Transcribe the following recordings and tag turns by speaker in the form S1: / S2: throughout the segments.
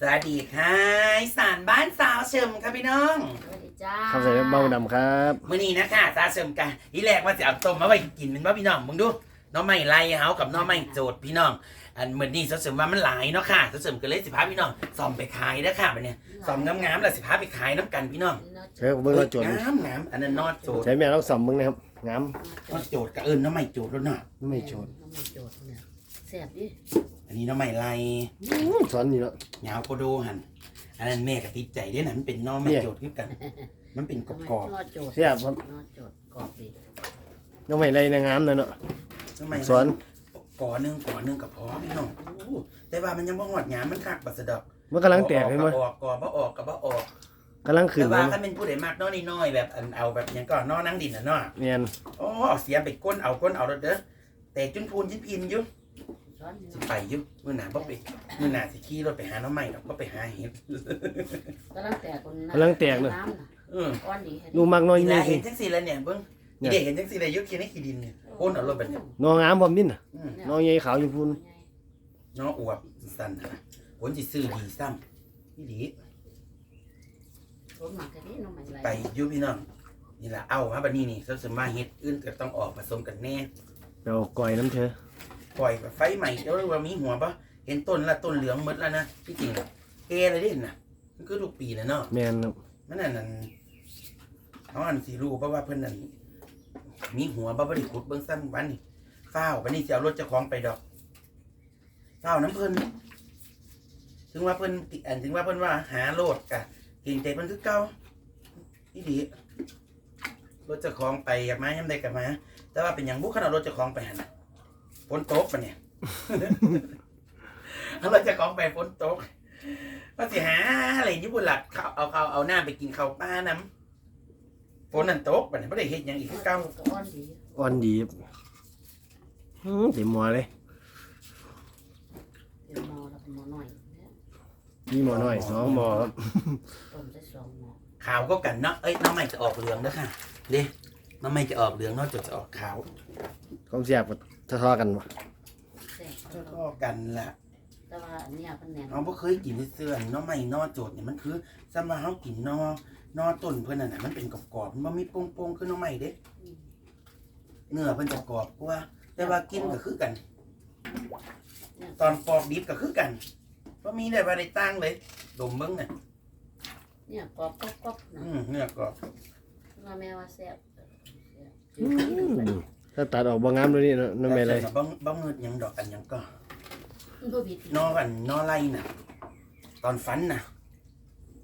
S1: สวัสดีค่ะอีสารบ้านสาวเชิมครับพี่น้อง
S2: สวัสดีจ้า
S3: คำใส่เบ้าดำครับ
S1: มื้อนี้นะคะสาวเชิมกันที่แรกว่าจะเอาต้มมาไว้กินเป็นว่าพี่น้องมึงดูหน้องไม้ไล่เฮากับหน้องไม้โจดพี่น้อง อันเหมือนนี่สาวเชิมว่ามันหลายเนาะค่ะสาวเชิมก็เลยสิพาพี่น้องซ่อมไปขายนะค่ะบัดเนี่ยซ่อมงามๆแล้วสิพาไปขายน้ำกันพี่น้อง
S3: เฮ้ยเบิ้งเราโจด
S1: งามงามๆอันนั้นนอดโจด
S3: ใช้แม่เราสอมมึงนะครับงาม
S1: นอดโจดกับเอิญน้องไม้โจดแล้วเนาะ
S3: ไม่โจด
S2: น้ำมันโจดเนี่ยแซ่บดิ
S1: อันนี้หน้องไม้ไล่
S3: สอนนี่เนาะ
S1: ยาวโคโดหันอันนั้นแม่ก็ติดใจเด้วยนะมันเป็นหน้องไม้โจดคือกัน มันเป็นกรอบ
S2: นอดโจด
S3: เสียบครับ
S2: นอดโจดกรอบดี
S3: น้องใหม่ไรนะงามเลยเนาะ
S1: ๆทำไม
S3: สอน
S1: ก่อหนึ่งก่อหนึ่งกับพอพี่น้องโอ้แต่ว่ามันยังบ่หอดหยามมันคักบัสดอก
S3: มันกำลังแตกเห็นไหม
S1: ออกก่อบ่ออกกับบ่ออก
S3: กำลังขึ้น
S1: แต่
S3: เล
S1: ว่ายถ้าเป็นผู้ใดมากน้อยน้อยๆแบบอันเอาแบบหยังก็น้อนั่งดินน่ะเนาะ
S3: เนียน
S1: โอ้เอาเสียมไปก้นเอาก้นเอาเด้อแต่จุนพูนจิ้นพินอยู่
S2: ช้อน
S1: สิไปอยู่มื้อหน้าบ่ไปมื้อหน้าสิขี่รถไปหาน้องใหม่ดอกบ่ไปหาเห็ด
S2: กำลังแตกคน
S3: กำลังแตกเลย
S2: น้ำน่ะ
S1: เออ
S2: ก้อนดี
S3: ดูมากน้อย
S1: นี่
S3: นี่
S1: แหละ
S3: สิ
S1: เห็นจังซี่แล้วเนี่ยเบิ่ง
S3: เนี่
S1: นี่
S3: ย
S1: เด็กเห็นจังซี่แล้วยกเขียนให้ขี้ดินเนี่ยโอนเอารถบัดเนี่ย
S3: นองามพร้อมนิดน่ะ
S1: อืม
S3: นองใหญ่ขาวอยู่พูน
S1: น้ออวบสั่นนะผลสิซื้อดีซ้ำพี่ดี
S2: รถหมักกันดิน้องใหม่ไร
S1: ไปอยูพี่น้องนี่แหละเอามาบัดนี้นี่สมมาเฮ็ดอื่นก็ต้องออกผสมกันแน่
S3: เราก่อยน้ำเธอ
S1: ปล่อยแบบไฟใหม่เดี๋ยวว่ามีหัวปะเห็นต้นละต้นเหลืองหมดแล้วนะที่จริงอะเอเลยเด่นนะมันคือทุกปีนะเนาะ
S3: แมนครับ
S1: มันนั่นนั่นเขาอันสิรู้เพราะว่าเพิ่นนั่นมีหัวบ่บ่ได้ขุดเบิ่งซ้ำวันนี้ฟ้าววันนี้จะเอารถเจ้าของไปดอกฟ้าวน้ำเพิ่นถึงว่าเพิ่นติอันถึงว่าเพิ่นว่าหาโลดกะกินแต่เพิ่นคือเก่าอีดีรถเจ้าของไปอยากมายามใดก็มา แต่ว่าเป็นอย่างบุคคลเอารถเจ้าของไปหั่นน่ะ ฝนตกปะเนี่ยเอารถเจ้าของไปฝนตกว่าสิหาอะไรญี่ปุ่นหลักเขาเอาเขาเอาหน้าไปกินข้าวป้าน้ำฝนนั่นตกปะเนี่ยไม่ได้เฮ็ดหยังอีกคือเก่า
S2: ก้อนดี
S3: อ่อนดีครับอื้อเต็มหมัวเลย
S2: เดี๋ยวหมอแล้วก็หมอหน่อย
S3: มีหมอน้อยสองหมอครับ
S2: ต้มได้สองหมอ
S1: ขาวก็กันเนาะเอ้ยน้องใหม่จะออกเหลืองแล้วค่ะเด้น้องใหม่จะออกเหลืองเนอกจากจะออกขาว
S3: ความเสียบก็ ทอๆกันวะ
S2: แซ่บ
S1: ก็กันละ
S2: แต่ว่าอันเนี้ยเป็นแหนม
S1: เราบ่เคยกินเสื้อน้องใหม่นอโจดเนี่ยมันคือสมาเฮากินนอนอต้นเพิ่นน่ะนะมันเป็นกรอบๆมันบ่มีโป่งๆคือน้องใหม่เด้เนื้อเพิ่นจะกรอบกว่า แต่ว่ากินก็คือกัน ตอนปอกดิบก็คือกันบ่มีได้ว่าได้ตั้งเลย ดมเบิ่งน่ะ
S2: เนี่ยกรอบกรอบกรอบนะ
S1: อืมเนื้อกรอบ
S2: ว่าแม่ว่าแซ่บแซ่บ
S3: อื้อ ถ้าตัดออกบ่งามเลยนี่เนาะน้องใหม่ไร
S1: แต่บ่บ่เงิดหยังดอกกันหยังก็
S2: บ่ผิด
S1: นอกันนอไล่น่ะ ตอนฟันน่ะ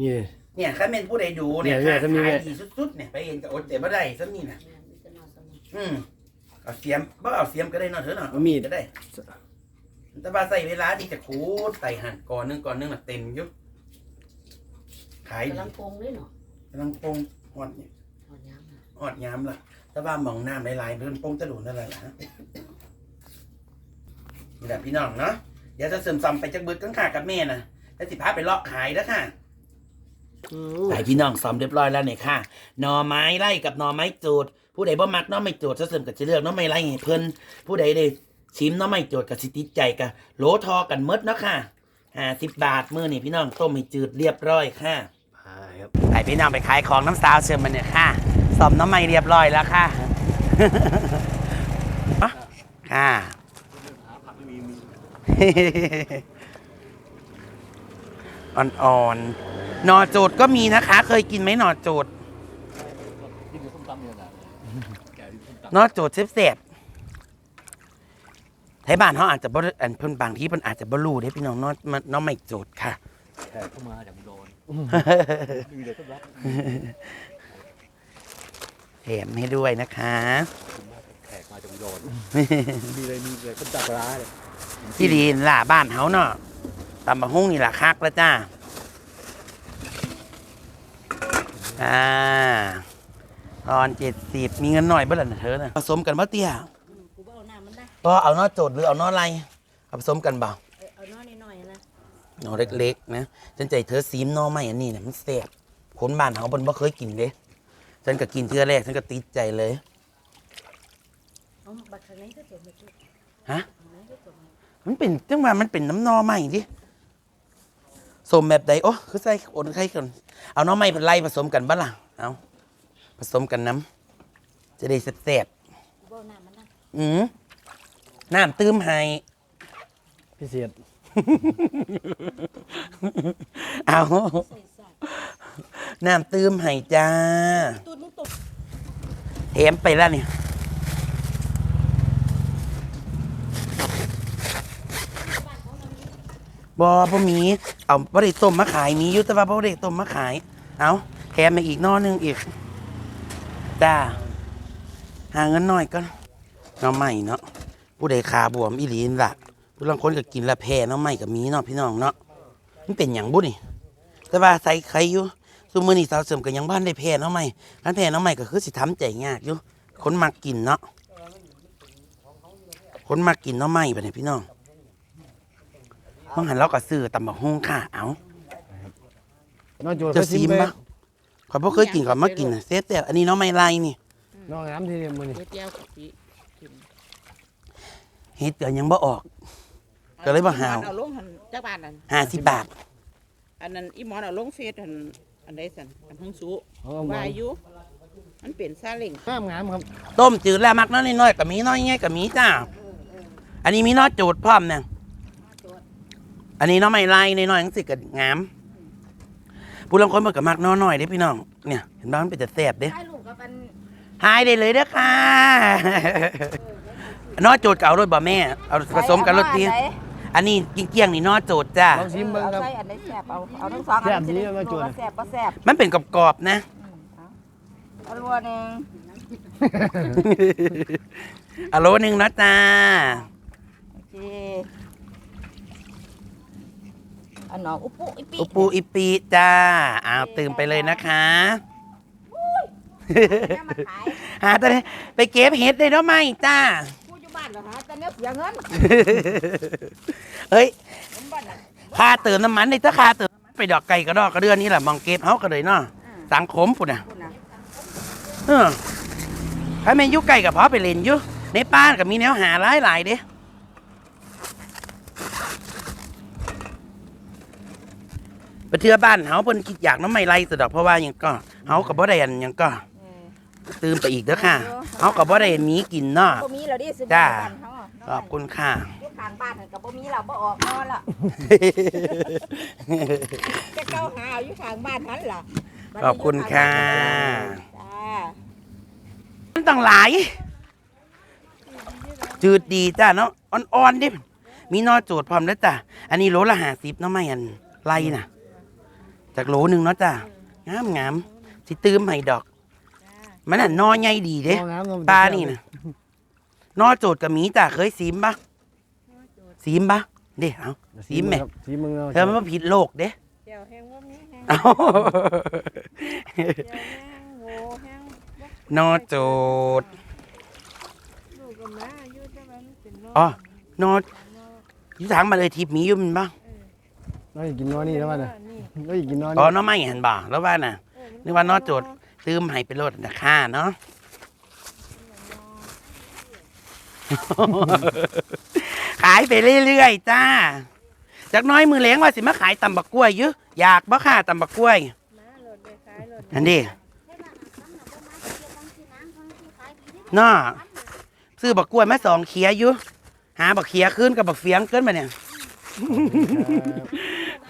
S3: นี่
S1: เนี่ยคันแม่นผู้ใดดูเนี่ย
S3: เนี่ยเนี่ยถ้ามี
S1: ขาย
S3: แม่
S1: ดีสุดๆเนี่ยไปเห็นก็อดแต่บ่ได้ซะนี่น่ะ
S2: แม่มีแต่นอนสมอง
S1: อืมเอาเสียมบ่เอาเสียมก็ได้เนาะเถอะเนาะ
S3: เอามีด
S1: ก็ได้ แต่ว่าใส่เวลาที่จะขูดใส่หั่นก่อนหนึงก่อนหนึงน่ะเต็มอยู่ขายดี
S2: กำลังโปงด้วยเนาะ
S1: กำลังปรุงฮอดเนี่ย
S2: หอดยางน่ะ
S1: ฮอดยามล่ะ แต่ว่าหมองน้ำหลายๆเดินปรุงจะโดนนั่นแหละล่ะฮะนี่แหละพี่น้องเนาะเดี๋ยวจะเสริมซ้ำไปจักเบิดกังขากับแม่น่ะแล้วสิพาไปเลาะขายแล้วค่ะ
S3: อื้อ
S1: หลายพี่น้องซ้อมเรียบร้อยแล้วเนี่ยค่ะหน่อไม้ไล่กับหน่อไม้จูด ผู้ใดบ่มักหน่อไม้จูดจะเสริมกับจะเลือกหน่อไม้ไล่ให้เพิ่นผู้ใดได้ชิมหน่อไม้จูดกับสิติดใจกับโหลทอกันหมดเนาะค่ะห้าสิบบาทมื้อนี่พี่น้องต้มให้จืดเรียบร้อยค่ะ
S3: ไปครับ
S1: ไปพี่น้องไปขายของน้ำสาวเชิญมันเนี่ยค่ะ ซ่อมน้ำไม้เรียบร้อยแล้วค่ะค่ะอ่อนๆ หนอโจดก็มีนะคะ เคยกินไหมหนอโจดหนอโจดเสียบๆไทยบ้านเขาอาจจะบ่อันเพิ่นบางที่เพิ่นอาจจะบ่รู้เด้พี่น้องหน้องน้องไม่โจดค่ะ
S4: แขกเข้ามาจากอุดรมี แต่ต้นรัก
S1: แถมให้ด้วยนะคะ
S4: แขกมาจากอุดรมีอะไรมีอะไรก็จับร้ายเลย
S1: ที่ดีล่ะบ้านเฮาเนาะตำบะฮุ่งนี่ล่ะคักแล้วจ้าอ่าตอนเจ็ดสิบมีเงินหน่อยเบ่ล่ะนะเธอน่ะผสมกันบ่เตี้ย
S2: กูบ่เอาน้ำมันได้
S1: ก็เอานอโจดหรือเอานออะไรเอาผสมกันบ่า
S2: เอาน้อยน้อยนะ
S1: นอเล็กๆนะฉันใจเธอซีมนอไม่อันนี้เนี่ยมันแซ่บคนบ้านเฮาเพิ่นบ่เคยกินเด้ ฉันก็กินเทื่อแรกฉันก็ติดใจเลย
S2: เอาบัตรข้างในก็จบไปที่
S1: ฮะ
S2: ข้างในก็จบ
S1: มันเป็นจังว่ามันเป็นน้ำนอใหม่ดิสมแบบใดโอ้คือใส่โอนไข่กันเอาหน้องไม้เป็นไล่ผสมกันบ้าล่ะเอาผสมกันน้ำจะได้แซ่บ
S2: บ่น้ำมันนั่ง
S1: ๆอืมน้ำตื้มให้
S3: พิเศษ
S1: เอา
S2: ใส่ใส่
S1: น้ำตื้มให้จ้า
S2: ตูดมึงตก
S1: แถมไปแล้วเนี่ยบอพ่มีเอาบ่ได้ต้มมาขายมียู่แต่ว่าบ่ได้ต้มมาขาย เอาแถมมาอีกนอหนึงอีก จ้า หาเงินหน่อยก็น้องใหม่เนาะผู้ใดขาบวมอีหลีนล่ะผู้ลางคนก็กินละแพ้น้องใหม่กับมีเนาะพี่น้องเนาะมันเป็นอย่างบุนี่แต่ว่าใส่ใครอยู่ ซุมื้อนี้สาวเสริมก็ยังบ้านได้แพ้น้องใหม่คันแพ้น้องใหม่ก็คือสิทำใจยากอยู่คนมักกินเนาะคนมักกินน้องใหม่บัดนี้พี่น้องบางหันเราก็ซื้อตำบักฮุ่งค่ะ เอา
S3: น้องโจ
S1: จะซีมปะขอยบ่เคยกินขอยมากินน่ะเสียแต่อันนี้น้องไม่ไรนี่
S3: น้องน้ำที่นี่มือนี่
S5: เฮ็ดแก้วกะปิกิน
S1: เฮ็ดก็ยังบ่ออก ก็เลยบ่หาว
S5: เอาลงหันจักบาทนั่น
S1: ห้าสิบบาท
S5: อันนั้นอีหมอนเอาลงเฟซอันอั นใดสั่นอันหงสุ
S3: เขาเอามา
S5: ว่าอยู่มันเป็นซาเล้ง
S3: งามงามครับ
S1: ต้มจืดแล้วมักน้อยน้อยๆก็มีน้อยง่ายก็มีจ้า อันนี้มีน้อยโจดพร้อมเนี่ยอันนี้น้องไม่ไรน้อยๆจังสิก็งามผู้ลางคนเพิ่นก็มักน้อยน้อยๆเด้พี่น้อง เนี่ย เห็นบ่มันเป็นแต่แซ่บเด้
S2: ให้ลูกกับมัน
S1: หายได้เลยเด้อค่ะน้อยโจดก็เอารถบ่แม่ เอาผสมกันรถทีอั นนี้เกี้ยงๆนี่น้อยโจดจ้า
S3: ลองชิมเบิ้ง
S2: เอา
S3: ครับ
S2: ใส่อันไหนแซ่บเอาเอาทั้งสองอัน
S3: แซ่บ
S2: จะ
S3: ดี
S2: ได้
S3: มาจ
S2: รู้
S3: วน
S2: ว่าแซ่บบ่แซ่บ
S1: มันเป็นกรอบๆนะ
S2: อืมเอาเอารัวหนึง
S1: อะโลหนึ่งนะจ้า
S2: โอเคอันน้องอุปุอิปิ
S1: อุปูอิปีจ้าอ้าวตื่นไปเลยนะคะ
S2: เนี่ยมาขาย
S1: หาตอนนี้ไปเก็บเห็ดได้แล้วไหมจ้า
S2: ผู้อยู่บ้าน เหรอฮะแต่เนี่ยเสียเงิน
S1: เฮ้ย
S2: เงินบ้านน่ะ
S1: ค่าเติมน้ำมันนี่ถ้าค่าเติมน้ำมันไปดอกไก่กระดอกกระเดือนนี่แหละมองเก็บเฮาก็เลยเนาะ
S2: อืม
S1: สังคมปุ่นน่ะ
S2: คุณน่ะ
S1: เออถ้าแม่นอยุไก่กับพอไปเล่นอยู่ในป้านก็มีแนวหาหลายหลายๆเด้ไปเทือบ้านเฮาเพิ่นคิดอยากน้ำไม่ไรสะดอกเพราะว่าหยังก็เฮากับบ่ได้อันหยังก็
S2: เออ
S1: ตื่มไปอีกเด้อค่ะเฮากับบ่ได้หมีกินเนาะ
S2: บ่มีแล้วดิซื้อ
S1: จ้า
S2: บ้านเฮาะ
S1: ขอบคุณค่ะ
S2: อยู่ข้างบ้านนั่นก็บ่มีแล้วบ่ออกนอนละจะเข้าหาเอาอยู่ข้างบ้านนั้นล่ะ
S1: ขอบคุณค่ะ
S2: จ้า
S1: มันต้องหลาย จืดดีจ้าเนาะอ่อนๆดิมีนอโจดพร้อมแล้วจ้ะอันนี้โลละห้าสิบเนาะไม่อันไรน่ะ จากโหลหนึ่งเนาะจ้ะงามงามๆสิตื้มให้ดอก มันน่ะนอใหญ่ดีเด้
S3: น้องน้ำน้อง
S1: ปลานี่นะนอโจดกับหมีจ้ะเคยซีมปะซีมปะเด้เอาซีมไหม
S3: ครับซีมมึงเอา
S1: เธอมันมาผิดโลกเด้
S5: แก้วแห้งว่ามีแห้ง
S1: เอา
S5: แก้วแห้งโหแห้ง
S1: นอโจด
S5: ลูกกับแม่อยู่แต่ว่ามันเป็นนอก
S1: อ๋อนอที่ถางมาเลยทิพย์มีอยู่มันปะ
S3: น้องอยากกินน้อนี่แล้วว่าน่ะ
S5: นี่
S3: น้องอยากกินน้อ
S1: อ๋อ
S3: นี่
S1: น้องไม่เห็นบ่แล้วว่าน่ะ
S5: เออ
S1: นึกว่านอโจด ตื้มให้ไปโลดนะค่าเนาะขายไปเรื่อยๆจ้า จากหน้อยมือเลี้ยงว่าสิมาขายตำบักกล้วยอยึอยากบ่ค่าตำบักกล้วย
S5: มาโหลดได้ขายโหลด
S1: อันนี้น่าซื้อบักกล้วยมาสองเขียอยู่หาบักเขียขึ้นกับบักเฟียงขึ้นมาเนี่ย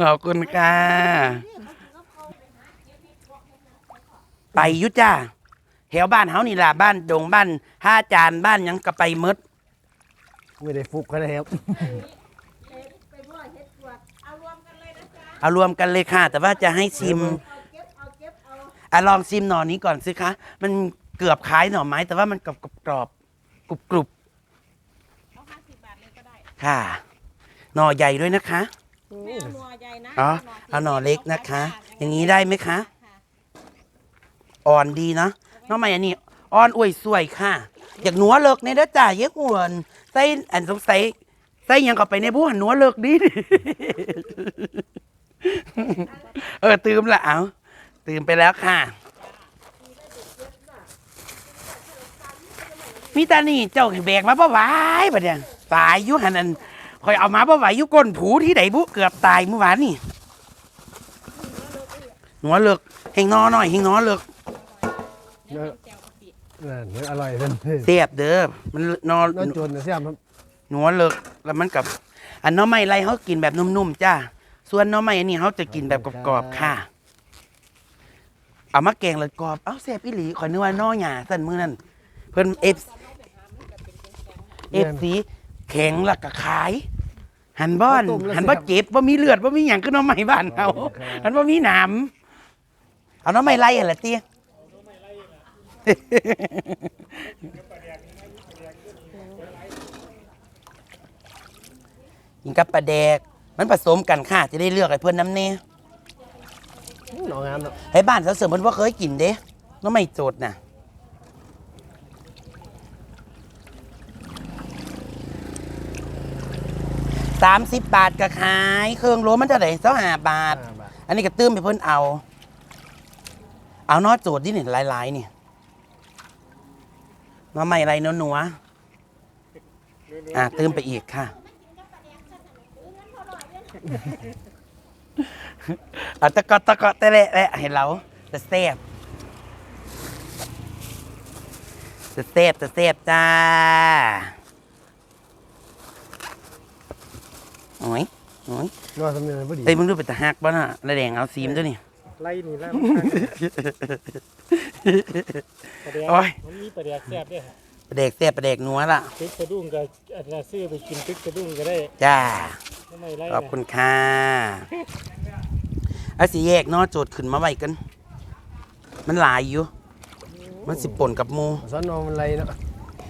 S1: ขอบคุณค่ะ ไปอยุจ้าแถวบ้านเฮานี่ล่ะบ้านดงบ้านห้าจานบ้านหยังก็ไปหมด
S3: ไม่ได้ฟุกก็ได้ครับ
S1: เอารวมกันเลยค่ะ แต่ว่าจะให้ชิมอะลองชิมหน่อนี้ก่อนสิคะมันเกือบคล้ายหน่อไม้ แต่ว่ามันกรอบกรอบกรุบกรุบค่ะ หน่อใหญ่ด้วยนะคะ
S5: แม่เอาหนัวใหญ่นะ
S1: อ๋อเอาหน่อเล็กนะคะ อย่างนี้ได้ไหมคะ อ่อนดีนะน้องใหม่อันนี้อ่อนอวยสวยค่ะ อยากหนัวเลิกในเด้อจ้าเยอะหวนใส่อันสงสัยใส่ยังเข้าไปในผู้หันหนัวเลิกดี เออตืมละเอาตืมไปแล้วค่ะ มีตานี่เจ้าแบกมาบ่ไหวปะเนี่ยตายยุหันอันคอยเอามาบ่ไหวยุก้นผูที่ไหนบุเกือบตายเมื่อวานนี่หนัวเลิกเฮงนอหน่อยเฮงนอเลิก
S3: เนื้อนั่นเนื้ออร่อยเป็น
S1: เสียบเด้อมันนอ
S3: น้ำจนเสียมครับ
S1: หนัวเลิกแล้วมันกับอันหน้อไม้ไรเขากินแบบนุ่มๆจ้าส่วนหน้อไม้อันนี้เขาจะกินแบบกรอบๆค่ะเอามาแกงเลยกรอบเอ้าเสียบอีหลีขอยนึกว่าหน้อหยาสั่นมือนั่นเพิ่นเอฟเอฟสีแข็งแล้วก็ขาย หันบ้อนหันบ่เจ็บบ่มีเลือดบ่มีหยังคือหน้อไม้บ้านเขาหันบ่มีหนามเอาหน้อไม้ไรหั่นล่ะเตี้ย กินกับปลาแดก มันผสมกันค่ะ จะได้เลือกให้เพื่อนน้ำเน่
S3: หนองงามเนาะ
S1: ให้บ้านสาวเสริมเพิ่นว่าเคยกินเด้น้องไม่โจดน่ะสามสิบบาทก็ขาย เครื่องโลมันเท่าไหร่เจ้าห้าบาท
S3: ห้าบาท
S1: อันนี้ก็ตื้มไปเพิ่นเอา เอานอโจดนี่นี่หลายๆนี่ น้อไม่ไรนัวนัวๆอะตื้มไปอีกค่ะเอาตะกอตะกอตะเละเละเห็นเราจะเซฟจะเซฟจะเซฟจ้าโอ้ยโอ้ย
S3: นวดสำเนียงพอดี
S1: เอ้ยมึงดูเป็นตาหักบ้าน่ะระแดงเอาซีมด้วยนี่
S4: ไล่นี่แล้ว ประเดี๋ยว
S1: โอ้ย
S4: มันมีประเดี๋ยวแซ่บด้วย
S1: ประเดกเซฟประเดกนัวล่ะ
S4: ตึกกระดุ้งก็อาจจะซื้อไปกินตึกกระดุ้งก็ได้
S1: จ้า
S4: ทำไมไล่
S1: ขอบคุณค่ะเอาสีแยกเนอโจทย์ขึ้นมาไว้กัน มันหลายอยู่ มันสิป่นกับหมู
S3: สอนนองมันไรเนาะ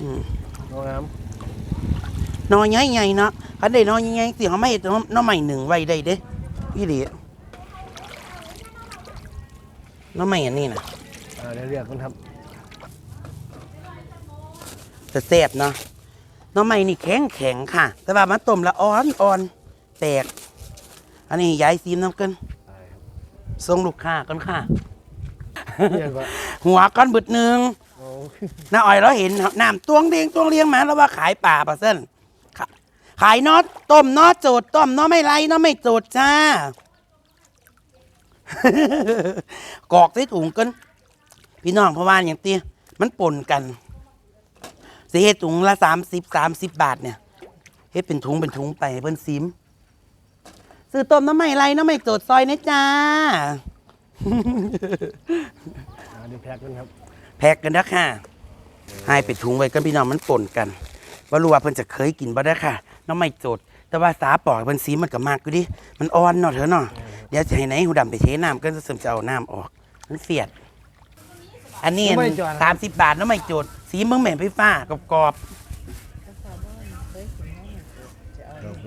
S1: อืม
S3: หนองงาม
S1: นอใหญ่ๆเนาะคันได้นอใหญ่ๆสิเขาไม่เห็นน้อใหม่หนึ่งไว้ได้เด้อีหลีน้อใหม่อันนี้นะ
S3: อ่าเดี๋ยวเรียกคนครับ
S1: จะแซ่บเนาะน้อใหม่นี่แข็งแข็งๆค่ะ แต่ว่ามันต้มละอ่อนอ่อนแตก อันนี้ย้ายซีมน้ำเกิน
S3: ได้ครับ
S1: ส่งลูกค้ากันค่ะ
S3: เรียกว่า
S1: หัวก้อนบึดหนึ่ง
S3: โอ้
S1: น้าอ้อยเราเห็นน้ำตวงเลียงตวงเลียงมาแล้วว่าขายป่าปะเส้นขะขายนอต้มนอโจดต้มนอไม่ไรนอไม่โจดจ้ากรอกใส่ถุงกัน พี่น้องเพราะว่าอย่างเตี้ยมันปนกันสิเฮ็ดถุงละสามสิบสามสิบบาทเนี่ยเฮ็ดเป็นถุงเป็นถุงไปให้เพิ่นซิมซื้อต้มน้ำไม่ไรน้ำไม่โจดซอยนะจ้า
S3: อ่าเดี๋ยวแพ็กกันครับ
S1: แพ็กกันนะค่ะให้ไปถุงไว้กันพี่น้องมันป่นกันว่ารู้ว่าเพิ่นจะเคยกินบ่ได้อค่ะ น้องไม่โจดแต่ว่าสาปอกเพิ่นสีมันก็มากอยู่ดิมันอ่อนเนาะเถอะเนาะเดี๋ยวจะให้ไหนหูดำไปเทน้ำก็จะเสริมจะเอาน้ำออก มันเสียด อันนี้สามสิบบาทน้องไม่โจดสีเมืองแหม่มไฟฟ้ากรอบๆ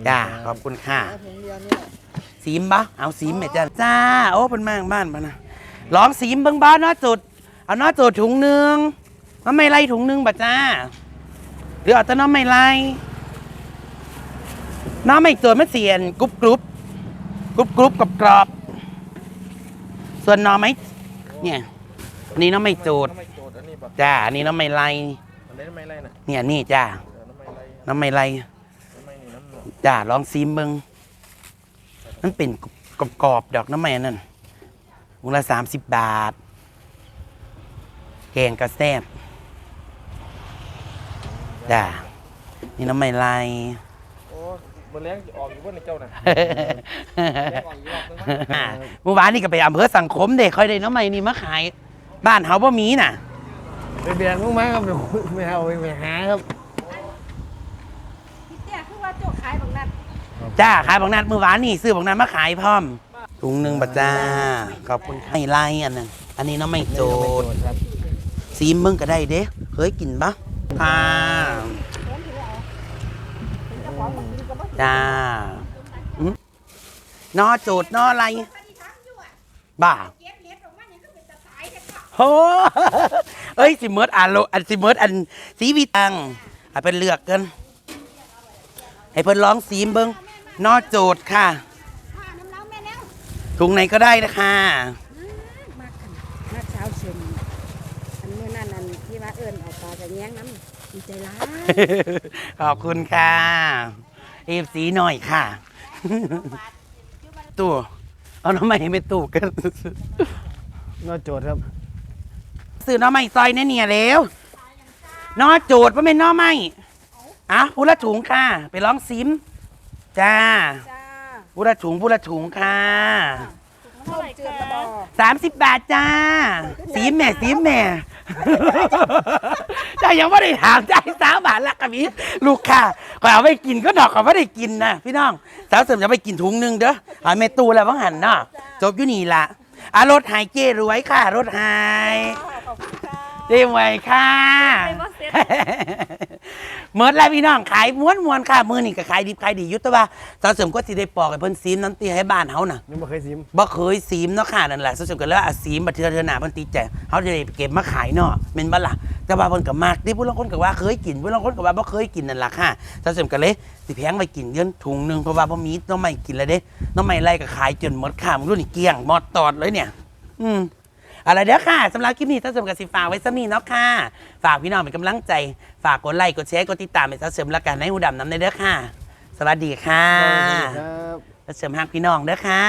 S1: จ้าขอบคุณค่ะ
S2: เอาถุงเดียวนี่แหละ
S1: สีมบ่เอาสีมแม่จ้าจ้า โอ้เป็นมากบ้านปะนะลองสีมเบิ่งบ้านนาะจุด เอาเนาะจุดถุงหนึ่งน้ำไม่ไล่ถุงหนึ่งบ่จ้า หรือเอาแต่น้ำไม่ไล่น้ำไม่จุดมันเสียนกรุบกรุบกรุบกรุบกรอบกรอบส่วนน้ำไม่เนี่ย อันนี้น้ำไม่จุด
S4: ทำไมโจทย์อันนี้แบบ
S1: จ้าอันนี้น้ำไม่ไล่
S4: อันนี้ทำไมไล่น่ะ
S1: เนี่ยนี่จ้า
S4: เออทำไมไล่
S1: น้ำไม่ไล่
S4: ทำไมนี่น้ำหนวด
S1: จ้าลองซีมเบิงมันเป็นกรอบๆดอกน้ำมันนั่นวงละสามสิบบาท แกงกระแซบจ้านี่น้ำไม่ลาย
S4: โอ้บนแรงออกอยู่บนในเจ้าน่ะแรงออกอยู่รอบนึงมั้ง
S1: เมื่อวานนี่ก็ไปอำเภอสังคมเด็กค่อยได้น้ำไม่นี่มาขาย บ้านเฮาบ่มีน่ะ
S3: ไปเบียร์ลงมาครับเดี๋ยวไม่เอาไปหาครับ
S2: พี่เตี้ยคือว่าโจกขายบางนัด
S1: จ้าขายบางนัดเมื่อวานนี่ซื้อบางนัดมาขายพร้อมถุงหนึ่งบาทจ้าขอบคุณให้ไล่อันนั้นอันนี้น้ำไม่โจด
S3: ครับ
S1: ซีมมึงก็ได้เด้เคยกินปะค่ะจ้าอืมนอโจดนออะไรบ้า โอ้เอ้ยสิเมิดอันโลอันสิเมิดอันสีวีตังอะเป็นเลือกกัน ให้เพิ่นร้องซีมเบิ้งนอโจดค่ะ
S2: ผ้าน้ำเล้าแม่แล้ว
S1: ถุงไหนก็ได้นะคะ
S2: มากกันมากเช้าเชิญอันเมื่อนั่นอันที่ว่าเอิญเอาปลาจะแย้งน้ำดีใจร้าย
S1: ขอบคุณค่ะเอฟสีหน่อยค่ะ ตู่เอาน้ำใหม่ไปตู่กัน
S3: นอโจทย์ครับ
S1: ซื้อหน้อไม้ซอยแน่เนี่ยแล้วหน้อโจดว่าเป็นหน้อไม้อะพูละถุงค่ะ ไปลองซิมจ้า
S2: จ้า
S1: พูละถุงพูละถุงค่ะ
S2: เท่าไหร่เจือกระบอก
S1: สามสิบบาทจ้าซิมแม่ซิมแม่เจ้ายังไม่ได้ถามใจสามบาทละกับอีลูกค่ะขอเอาไปกินก็ดอกขอไม่ได้กินนะพี่น้องสาวเสริมจะไปกินถุงหนึงเด้อเอาเมตูแล้วว่างหันเนาะจบอยู่นี่ละอะรถหายเจรวยค่ะรถหาย
S2: ขอบคุณค่ะ
S1: เรียมไว้ค่ะ
S2: ไม่ว่าเซ็ต
S1: เมื่อไรพี่น้องขายม้วนมวนๆค่ะ มือนี่ก็ขายดิบขายดีอยุตว่าสาวเสริมก็สิได้ปอกให้เพิ่นซีมน้ำตีให้บ้านเฮาน่ะ
S3: ยังไม่เคยซิม
S1: บ่เคยซีมเนาะค่ะนั่นแหละสาวเสริมก็เลยเอาซีมบัดเทือเทือหน้าเพิ่นติดใจเฮาจะได้เก็บมาขายเนาะแม่นบ่ล่ะแต่ว่าเพิ่นก็มักดิผู้ลางคนก็ว่าเคยกินผู้ลางคนก็ว่าบ่เคยกินนั่นล่ะค่ะสาวเสริมก็เลยสิแพงไว้กินเงินถุงหนึงเพราะว่าบ่มีหน้องใหม่กินแล้วเด้หน้องใหม่ไล่ก็ขายจนหมดค่ะมึงรู้นี่เกลี้ยงหมดตอดเลยเนี่ย อืม อะไรเด้อค่ะสำหรับคลิปนี้ท่านสมกับสิฝากไว้สักนี้เนาะค่ะ ฝากพี่น้องเป็นกำลังใจ ฝากกดไลค์กดแชร์กดติดตามเป็นท่านเสริมละกันในหูดำน้ำในเด้อค่ะ สวัสดีค่ะ
S3: ครับ
S1: ท่านเสริมฮักพี่น้องเด้อค่ะ